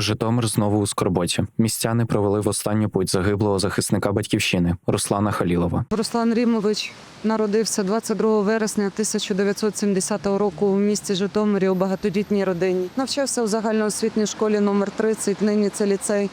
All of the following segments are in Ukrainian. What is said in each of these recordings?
Житомир знову у скорботі. Містяни провели в останню путь загиблого захисника батьківщини Руслана Халілова. Руслан Рімович народився 22 вересня 1970 року у місті Житомирі у багатодітній родині. Навчався у загальноосвітній школі номер 30, нині це ліцей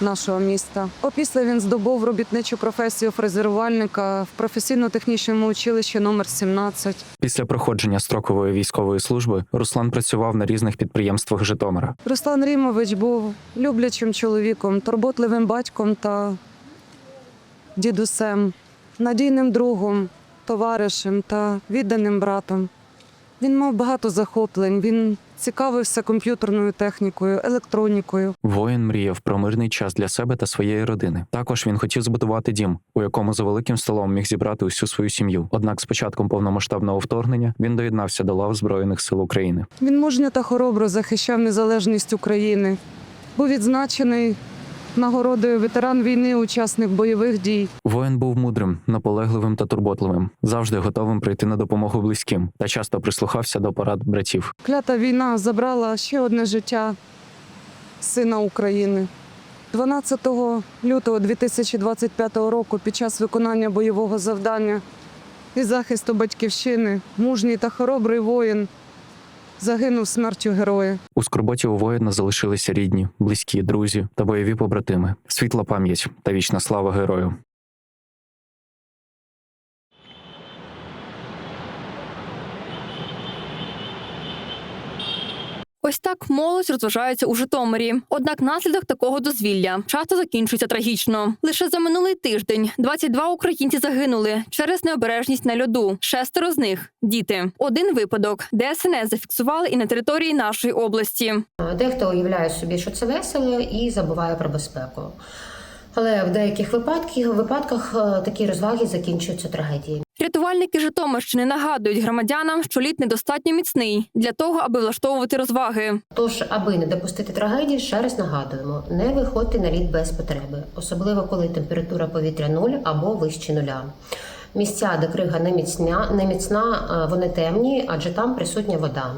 нашого міста. Опісля він здобув робітничу професію фрезерувальника в професійно-технічному училищі номер 17. Після проходження строкової військової служби Руслан працював на різних підприємствах Житомира. Руслан Рімович був люблячим чоловіком, турботливим батьком та дідусем, надійним другом, товаришем та відданим братом. Він мав багато захоплень. Він цікавився комп'ютерною технікою, електронікою. Воїн мріяв про мирний час для себе та своєї родини. Також він хотів збудувати дім, у якому за великим столом міг зібрати усю свою сім'ю. Однак, з початком повномасштабного вторгнення він доєднався до лав Збройних сил України. Він мужньо та хоробро захищав незалежність України. Був відзначений нагородою ветеран війни, учасник бойових дій. Воїн був мудрим, наполегливим та турботливим, завжди готовим прийти на допомогу близьким та часто прислухався до порад братів. Клята війна забрала ще одне життя сина України. 12 лютого 2025 року під час виконання бойового завдання і захисту батьківщини мужній та хоробрий воїн загинув смертю героя. У скорботі у воїна залишилися рідні, близькі, друзі та бойові побратими. Світла пам'ять та вічна слава герою. Ось так молодь розважається у Житомирі. Однак наслідок такого дозвілля часто закінчується трагічно. Лише за минулий тиждень 22 українці загинули через необережність на льоду. Шестеро з них діти. Один випадок ДСНС зафіксували і на території нашої області. Дехто уявляє собі, що це весело і забуває про безпеку. Але в деяких випадках, випадках е, такі розваги закінчуються трагедією. Рятувальники Житомирщини нагадують громадянам, що лід недостатньо міцний для того, аби влаштовувати розваги. Тож, аби не допустити трагедії, ще раз нагадуємо: не виходьте на лід без потреби, особливо коли температура повітря нуль або вище нуля. Місця, де крига не міцна, не міцна, е, вони темні, адже там присутня вода.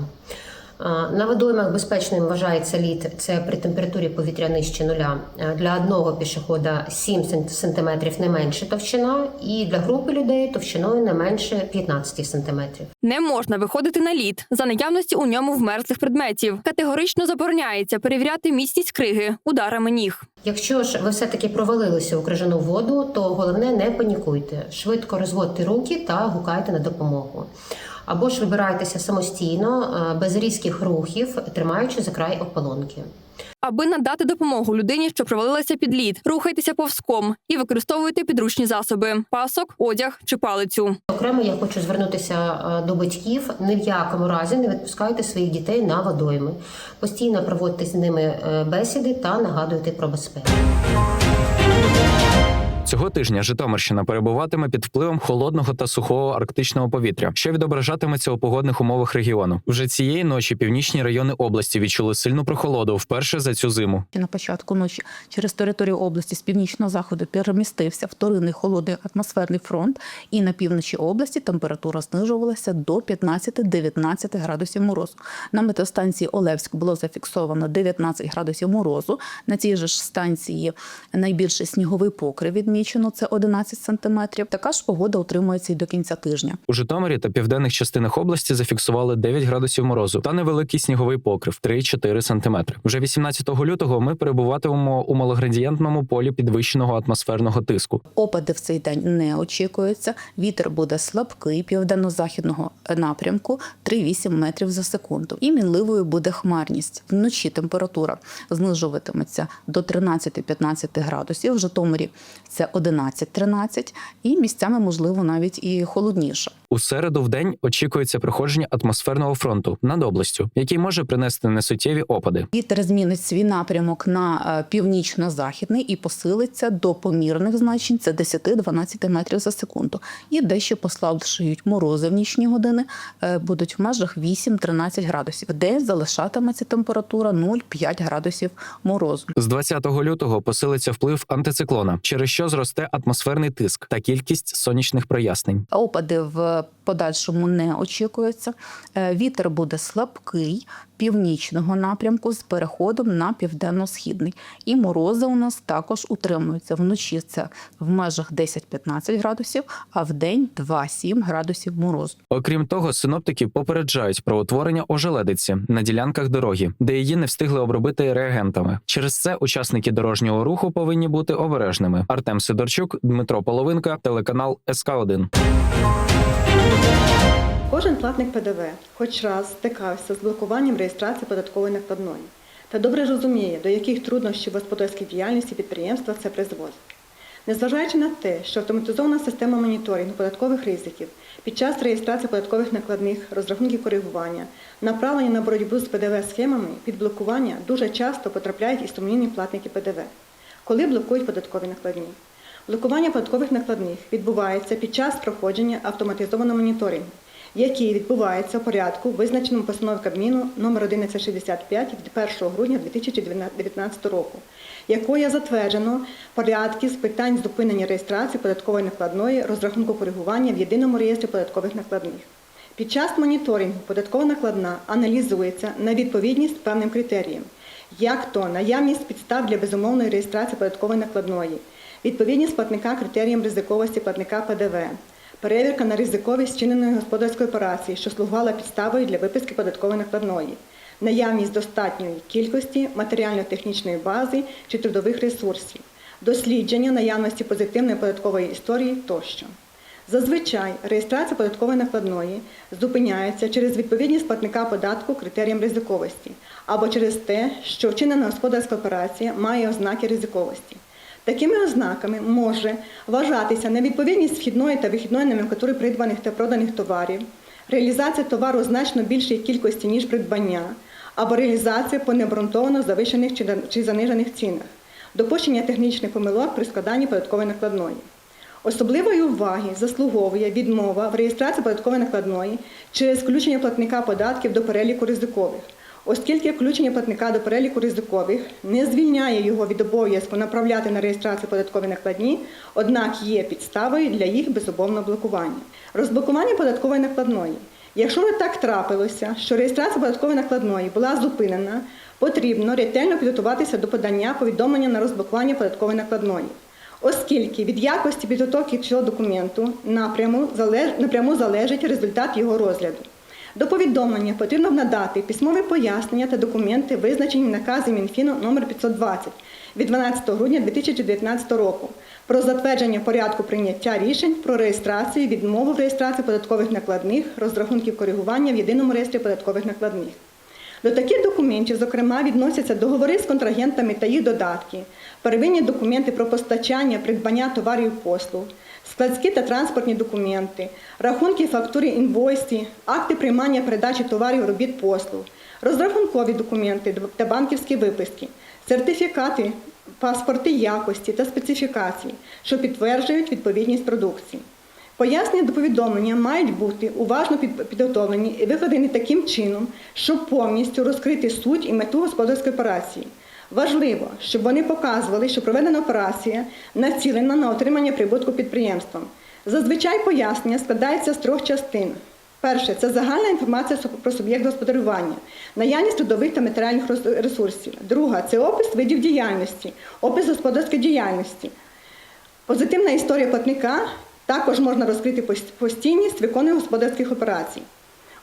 На водоймах безпечним вважається лід це при температурі повітря нижче нуля. Для одного пішохода 7 см не менше товщина, і для групи людей товщиною не менше 15 см. Не можна виходити на лід за наявності у ньому вмерзлих предметів. Категорично забороняється перевіряти міцність криги ударами ніг. Якщо ж ви все-таки провалилися у крижану воду, то головне не панікуйте. Швидко розводьте руки та гукайте на допомогу. Або ж вибирайтеся самостійно, е, без різких рухів, тримаючи за край ополонки. Аби надати допомогу людині, що провалилася під лід, рухайтеся повзком і використовуйте підручні засоби: пасок, одяг чи палицю. Окремо я хочу звернутися е, до батьків. Ні в якому разі не відпускайте своїх дітей на водойми. Постійно проводьте з ними е, бесіди та нагадуйте про безпеку. Цього тижня Житомирщина перебуватиме під впливом холодного та сухого арктичного повітря, що відображатиметься у погодних умовах регіону. Вже цієї ночі північні райони області відчули сильну прохолоду вперше за цю зиму. На початку ночі через територію області з північного заходу перемістився вторинний холодний атмосферний фронт, і на півночі області температура знижувалася до 15-19 градусів морозу. На метеостанції Олевськ було зафіксовано 19 градусів морозу. На цій же ж станції найбільший сніговий покрив відмічено це 11 сантиметрів. Така ж погода утримується і до кінця тижня. У Житомирі та південних частинах області зафіксували 9 градусів морозу та невеликий сніговий покрив 3-4 сантиметри. Вже 18 лютого ми перебуватимемо у малоградієнтному полі підвищеного атмосферного тиску. Опади в цей день не очікуються. Вітер буде слабкий південно-західного напрямку 3,8 метрів за секунду. І мінливою буде хмарність. Вночі температура знижуватиметься до 13-15 градусів. В Житомирі це 11-13, і місцями можливо навіть і холодніше. У середу в день очікується проходження атмосферного фронту над областю, який може принести несуттєві опади. Вітер змінить свій напрямок на е, північно-західний і посилиться до помірних значень це 10-12 метрів за секунду. І дещо послабшують морози в нічні години, е, будуть в межах 8-13 градусів. Де залишатиметься температура 0,5 градусів морозу. З 20 лютого посилиться вплив антициклона, через що зросте атмосферний тиск та кількість сонячних прояснень. Опади в подальшому не очікується. Е, Вітер буде слабкий північного напрямку з переходом на південно-східний. І морози у нас також утримуються. Вночі це в межах 10-15 градусів, а в день 2-7 градусів морозу. Окрім того, синоптики попереджають про утворення ожеледиці на ділянках дороги, де її не встигли обробити реагентами. Через це учасники дорожнього руху повинні бути обережними. Артем Сидорчук, Дмитро Половинка, телеканал СК 1 Кожен платник ПДВ хоч раз стикався з блокуванням реєстрації податкової накладної та добре розуміє, до яких труднощів в господарській діяльності підприємства це призводить. Незважаючи на те, що автоматизована система моніторингу податкових ризиків під час реєстрації податкових накладних, розрахунків коригування, направлені на боротьбу з ПДВ схемами, під блокування дуже часто потрапляють і сумнівні платники ПДВ. Коли блокують податкові накладні? Блокування податкових накладних відбувається під час проходження автоматизованого моніторингу, який відбувається у порядку, визначеному постановою Кабміну номер 1165 від 1 грудня 2019 року, якою затверджено порядки з питань зупинення реєстрації податкової накладної, розрахунку коригування в єдиному реєстрі податкових накладних. Під час моніторингу податкова накладна аналізується на відповідність певним критеріям, як то наявність підстав для безумовної реєстрації податкової накладної, відповідність платника критеріям ризиковості платника ПДВ, перевірка на ризиковість вчиненої господарської операції, що слугувала підставою для виписки податкової накладної, наявність достатньої кількості матеріально-технічної бази чи трудових ресурсів, дослідження наявності позитивної податкової історії тощо. Зазвичай реєстрація податкової накладної зупиняється через відповідність платника податку критеріям ризиковості або через те, що вчинена господарська операція має ознаки ризиковості. Такими ознаками може вважатися невідповідність вхідної та вихідної номенклатури придбаних та проданих товарів, реалізація товару значно більшої кількості, ніж придбання, або реалізація по необґрунтовано завищених чи- занижених цінах, допущення технічних помилок при складанні податкової накладної. Особливої уваги заслуговує відмова в реєстрації податкової накладної через включення платника податків до переліку ризикових, оскільки включення платника до переліку ризикових не звільняє його від обов'язку направляти на реєстрацію податкові накладні, однак є підставою для їх безумовного блокування. Розблокування податкової накладної. Якщо не так трапилося, що реєстрація податкової накладної була зупинена, потрібно ретельно підготуватися до подання повідомлення на розблокування податкової накладної оскільки від якості підготовки цього документу напряму залежить результат його розгляду. До повідомлення потрібно надати письмові пояснення та документи, визначені в наказі Мінфіну номер 520 від 12 грудня 2019 року про затвердження порядку прийняття рішень про реєстрацію відмову в реєстрації податкових накладних, розрахунків коригування в єдиному реєстрі податкових накладних. До таких документів, зокрема, відносяться договори з контрагентами та їх додатки, первинні документи про постачання, придбання товарів і послуг, складські та транспортні документи, рахунки фактури інвойсі, акти приймання передачі товарів, робіт послуг, розрахункові документи та банківські виписки, сертифікати, паспорти якості та специфікації, що підтверджують відповідність продукції. Пояснення до повідомлення мають бути уважно підготовлені і викладені таким чином, щоб повністю розкрити суть і мету господарської операції. Важливо, щоб вони показували, що проведена операція націлена на отримання прибутку підприємством. Зазвичай пояснення складається з трьох частин. Перше це загальна інформація про суб'єкт господарювання, наявність трудових та матеріальних ресурсів. Друга це опис видів діяльності, опис господарської діяльності. Позитивна історія платника також можна розкрити постійність виконання господарських операцій.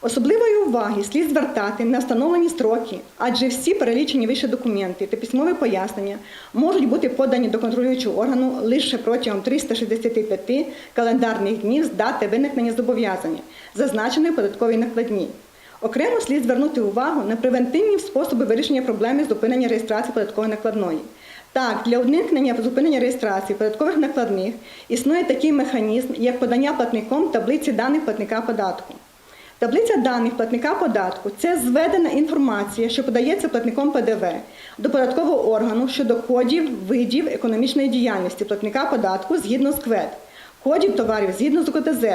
Особливої уваги слід звертати на встановлені строки, адже всі перелічені вище документи та письмові пояснення можуть бути подані до контролюючого органу лише протягом 365 календарних днів з дати виникнення зобов'язання, зазначеної податковій накладні. Окремо слід звернути увагу на превентивні способи вирішення проблеми зупинення реєстрації податкової накладної. Так, для уникнення зупинення реєстрації податкових накладних існує такий механізм, як подання платником таблиці даних платника податку. Таблиця даних платника податку це зведена інформація, що подається платником ПДВ до податкового органу щодо кодів видів економічної діяльності платника податку згідно з КВЕД, кодів товарів згідно з УКТЗ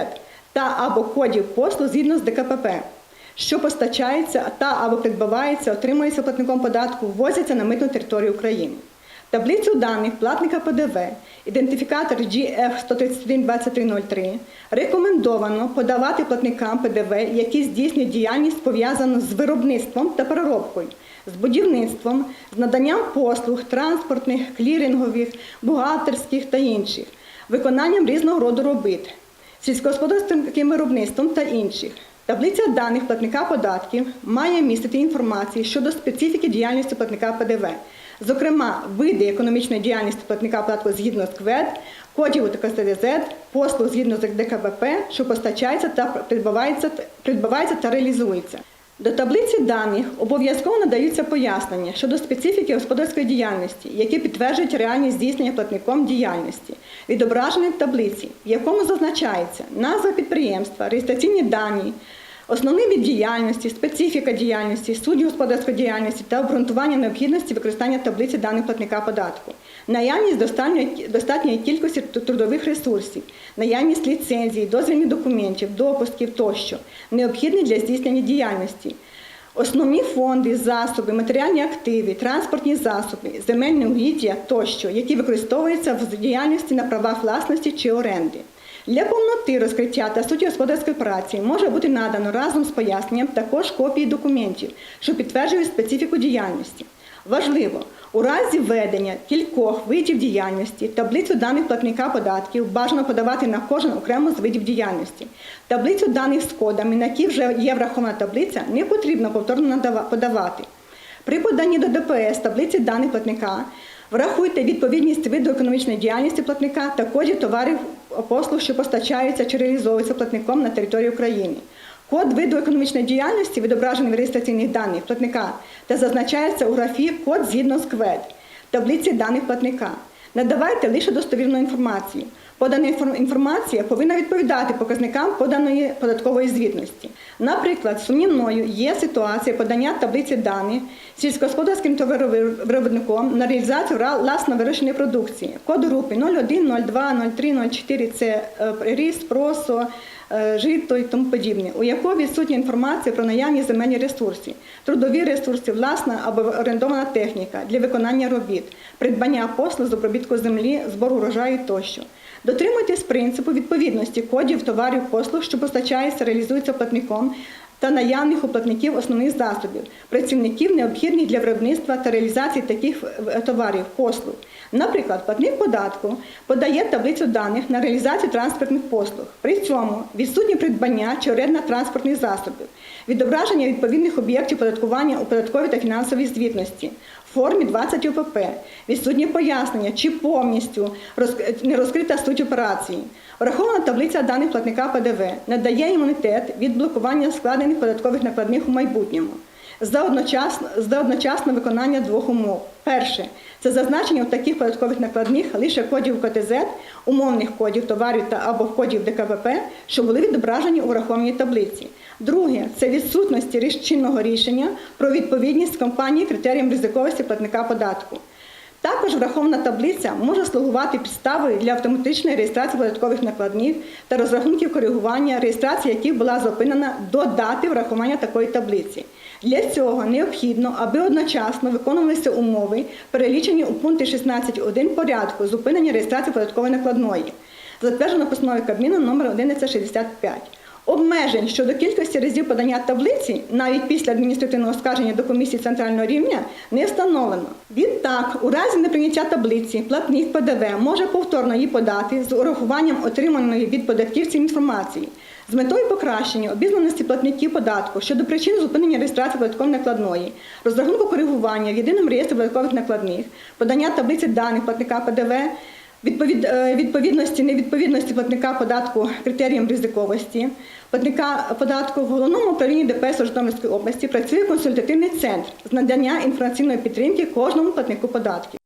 та або кодів послуг згідно з ДКПП, що постачається та або придбавається, отримується платником податку, ввозяться на митну територію України. Таблицю даних платника ПДВ, ідентифікатор GF1312303 рекомендовано подавати платникам ПДВ, які здійснюють діяльність пов'язану з виробництвом та переробкою, з будівництвом, з наданням послуг транспортних, клірингових, бухгалтерських та інших, виконанням різного роду робіт, сільськогосподарським виробництвом та інших. Таблиця даних платника податків має містити інформацію щодо специфіки діяльності платника ПДВ, зокрема, види економічної діяльності платника податку згідно з КВЕД, кодів УТКСДЗ, послуг згідно з ДКБП, що постачається та придбавається, придбавається та реалізується. До таблиці даних обов'язково надаються пояснення щодо специфіки господарської діяльності, які підтверджують реальність здійснення платником діяльності, відображені в таблиці, в якому зазначається назва підприємства, реєстраційні дані, основний від діяльності, специфіка діяльності, суть господарської діяльності та обґрунтування необхідності використання таблиці даних платника податку, наявність достатньої, достатньої кількості трудових ресурсів, наявність ліцензій, дозвільних документів, допусків тощо, необхідні для здійснення діяльності. Основні фонди, засоби, матеріальні активи, транспортні засоби, земельне угіддя тощо, які використовуються в діяльності на правах власності чи оренди. Для повноти розкриття та суті господарської праці може бути надано разом з поясненням також копії документів, що підтверджують специфіку діяльності. Важливо, у разі введення кількох видів діяльності таблицю даних платника податків бажано подавати на кожен окремо з видів діяльності. Таблицю даних з кодами, на які вже є врахована таблиця, не потрібно повторно подавати. При поданні до ДПС таблиці даних платника врахуйте відповідність виду економічної діяльності платника та коді товарів послуг, що постачаються чи реалізовуються платником на території України. Код виду економічної діяльності відображений в реєстраційних даних платника та зазначається у графі код згідно з КВЕД, таблиці даних платника. Надавайте лише достовірну інформацію. Подана інформація повинна відповідати показникам поданої податкової звітності. Наприклад, сумнівною є ситуація подання таблиці даних сільськогосподарським товаровиробником на реалізацію власно вирощеної продукції. Код групи 01, 02, 03, 04 – це е, ріс, просо, е, жито і тому подібне, у якого відсутня інформація про наявні земельні ресурси, трудові ресурси, власна або орендована техніка для виконання робіт, придбання послуг з обробітку землі, збору урожаю тощо. Дотримуйтесь принципу відповідності кодів товарів послуг, що постачаються, реалізуються платником та наявних у платників основних засобів, працівників необхідних для виробництва та реалізації таких е, товарів, послуг. Наприклад, платник податку подає таблицю даних на реалізацію транспортних послуг. При цьому відсутні придбання чи оренда транспортних засобів, відображення відповідних об'єктів податкування у податковій та фінансовій звітності в формі 20 ОПП, відсутні пояснення чи повністю не розкрита суть операції. Врахована таблиця даних платника ПДВ надає імунітет від блокування складених податкових накладних у майбутньому за одночасне, за одночасне виконання двох умов. Перше це зазначення у таких податкових накладних лише кодів КТЗ, умовних кодів товарів та або кодів ДКВП, що були відображені у врахованій таблиці. Друге це відсутності чинного рішення про відповідність компанії критеріям ризиковості платника податку. Також врахована таблиця може слугувати підставою для автоматичної реєстрації податкових накладних та розрахунків коригування, реєстрація яких була зупинена до дати врахування такої таблиці. Для цього необхідно, аби одночасно виконувалися умови, перелічені у пункті 16.1 порядку зупинення реєстрації податкової накладної, затверджено постановою Кабміну номер 1165. Обмежень щодо кількості разів подання таблиці навіть після адміністративного скарження до комісії центрального рівня не встановлено. Відтак, у разі неприйняття таблиці, платник ПДВ може повторно її подати з урахуванням отриманої від податківців інформації з метою покращення обізнаності платників податку щодо причин зупинення реєстрації податкової накладної, розрахунку коригування в єдиному реєстрі податкових накладних, подання таблиці даних платника ПДВ. Е, відповідності, невідповідності платника податку критеріям ризиковості. Платника податку в головному управлінні ДПС Житомирської області працює консультативний центр з надання інформаційної підтримки кожному платнику податків.